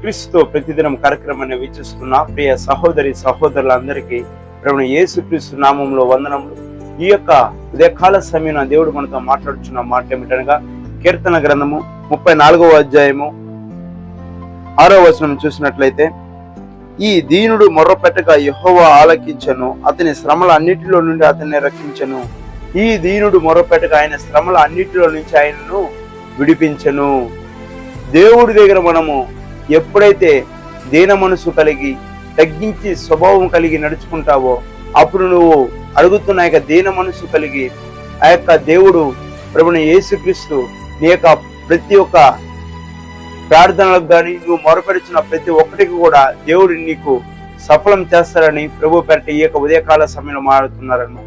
క్రీస్తు ప్రతిదినం కార్యక్రమాన్ని వీక్షిస్తున్న ప్రియ సహోదరి సహోదరులందరికీ ప్రభుని యేసు క్రీస్తు నామంలో వందనములు. ఈ యొక్క ఉదయకాల సమయంలో దేవుడు మనతో మాట్లాడుచున్న మాట ఏమిటనగా కీర్తన గ్రంథము ముప్పై నాలుగవ అధ్యాయము ఆరో వచనం చూసినట్లయితే ఈ దీనుడు మొర్రపెట్టక యహోవ ఆలకించను అతని శ్రమల అన్నిటిలో నుండి అతన్ని రక్షించను. ఈ దీనుడు మొర్రపెట్టక ఆయన శ్రమల అన్నిటిలో నుంచి ఆయనను విడిపించను. దేవుడి దగ్గర మనము ఎప్పుడైతే దీన మనసు కలిగి తగ్గించి స్వభావం కలిగి నడుచుకుంటావో అప్పుడు నువ్వు అడుగుతున్న యొక్క దీన మనసు కలిగి ఆ యొక్క దేవుడు ప్రభుని యేసుక్రీస్తు నీ యొక్క ప్రతి ఒక్క ప్రార్థనలకు కానీ నువ్వు మొరపెడుచున్న ప్రతి ఒక్కటికి కూడా దేవుడు నీకు సఫలం చేస్తారని ప్రభు పేరట ఈ యొక్క ఉదయకాల సమయంలో మారుతున్నారన్న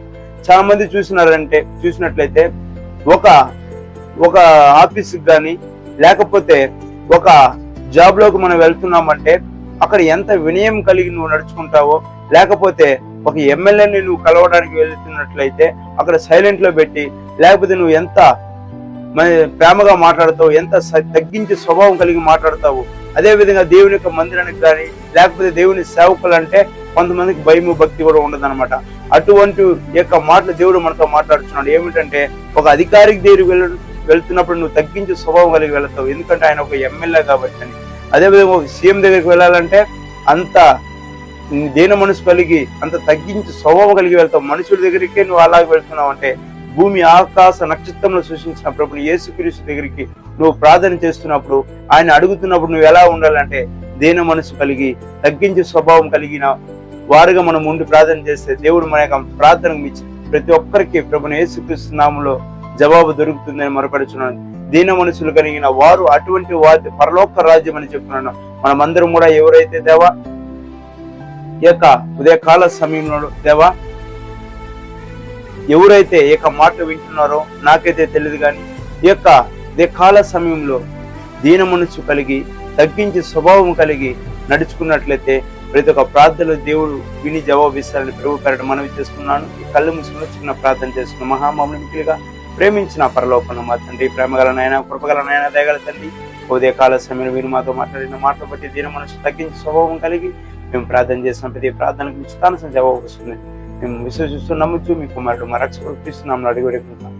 చాలా మంది చూసినారంటే చూసినట్లయితే ఒక ఒక ఆఫీస్కి కానీ లేకపోతే ఒక జాబ్లోకి మనం వెళ్తున్నామంటే అక్కడ ఎంత వినయం కలిగి నువ్వు నడుచుకుంటావో లేకపోతే ఒక ఎమ్మెల్యేని నువ్వు కలవడానికి వెళ్తున్నట్లయితే అక్కడ సైలెంట్లో పెట్టి లేకపోతే నువ్వు ఎంత ప్రేమగా మాట్లాడతావు ఎంత తగ్గించి స్వభావం కలిగి మాట్లాడతావు అదే విధంగా దేవుని యొక్క మందిరానికి కానీ లేకపోతే దేవుని సేవకులు అంటే కొంతమందికి భయము భక్తి కూడా ఉండదన్నమాట. అటువంటి యొక్క మాటలు దేవుడు మనతో మాట్లాడుతున్నాడు. ఏమిటంటే ఒక అధికారికి దగ్గరికి వెళ్ళ వెళ్తున్నప్పుడు నువ్వు తగ్గించి స్వభావం కలిగి వెళ్తావు. ఎందుకంటే ఆయన ఒక ఎమ్మెల్యే కాబట్టి అని. అదేవిధంగా ఒక సీఎం దగ్గరికి వెళ్ళాలంటే అంత దేన మనసు కలిగి అంత తగ్గించి స్వభావం కలిగి వెళ్తావు. మనుషుల దగ్గరికే నువ్వు అలాగ వెళ్తున్నావు అంటే భూమి ఆకాశ నక్షత్రంలో సృష్టించిన ప్రభుని యేసుక్రీస్తు దగ్గరికి నువ్వు ప్రార్థన చేస్తున్నప్పుడు ఆయన అడుగుతున్నప్పుడు నువ్వు ఎలా ఉండాలంటే దేన మనసు కలిగి తగ్గించి స్వభావం కలిగిన వారుగా మనం ఉండి ప్రార్థన చేస్తే దేవుడు మన యొక్క ప్రార్థనకు ప్రతి ఒక్కరికి ప్రభుని యేసుక్రీస్తు నామంలో జవాబు దొరుకుతుందని మరపడుచున్నాను. దీన మనసులు కలిగిన వారు అటువంటి వారి పరలోక రాజ్యం అని చెప్తున్నాను. మనమందరం కూడా ఎవరైతే దేవా ఈ యొక్క ఉదయకాల సమయంలో దేవా ఎవరైతే ఈ యొక్క మాట వింటున్నారో నాకైతే తెలియదు కానీ ఈ యొక్క ఉదయకాల సమయంలో దీన మనసు కలిగి తగ్గించి స్వభావం కలిగి నడుచుకున్నట్లయితే ప్రతి ఒక్క ప్రార్థనలు దేవుడు విని జవాబిస్తారని ప్రభు పెరడం మనవి చేసుకున్నాను కళ్ళు ముసుగులో చిన్న ప్రార్థన చేసుకున్న మహామమునిగా ప్రేమించిన పరలోకం మా తండ్రి. ప్రేమగల నాయన కృపగల నాయన దయగల తండ్రి. ఉదయ కాల సమయంలో మీరు మాతో మాట్లాడిన మాటలు బట్టి దీని మనసు తగ్గించి స్వభావం కలిగి మేము ప్రార్థన చేసిన ప్రతి ప్రార్థనకు ఇష్టానుసం జవాబు వస్తుంది మేము విశ్వసిస్తూ నమ్ముచు మీ కుమారుడు మా రక్షకుడు అడిగి వేడుకుంటాం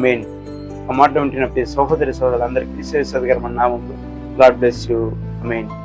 మెయిన్ ఆ మాట వింటున్న ప్రతి సహోదరి సోదరులందరికీ విశేష మన నామంలో గాడ్ బ్లెస్ యూ. మెయిన్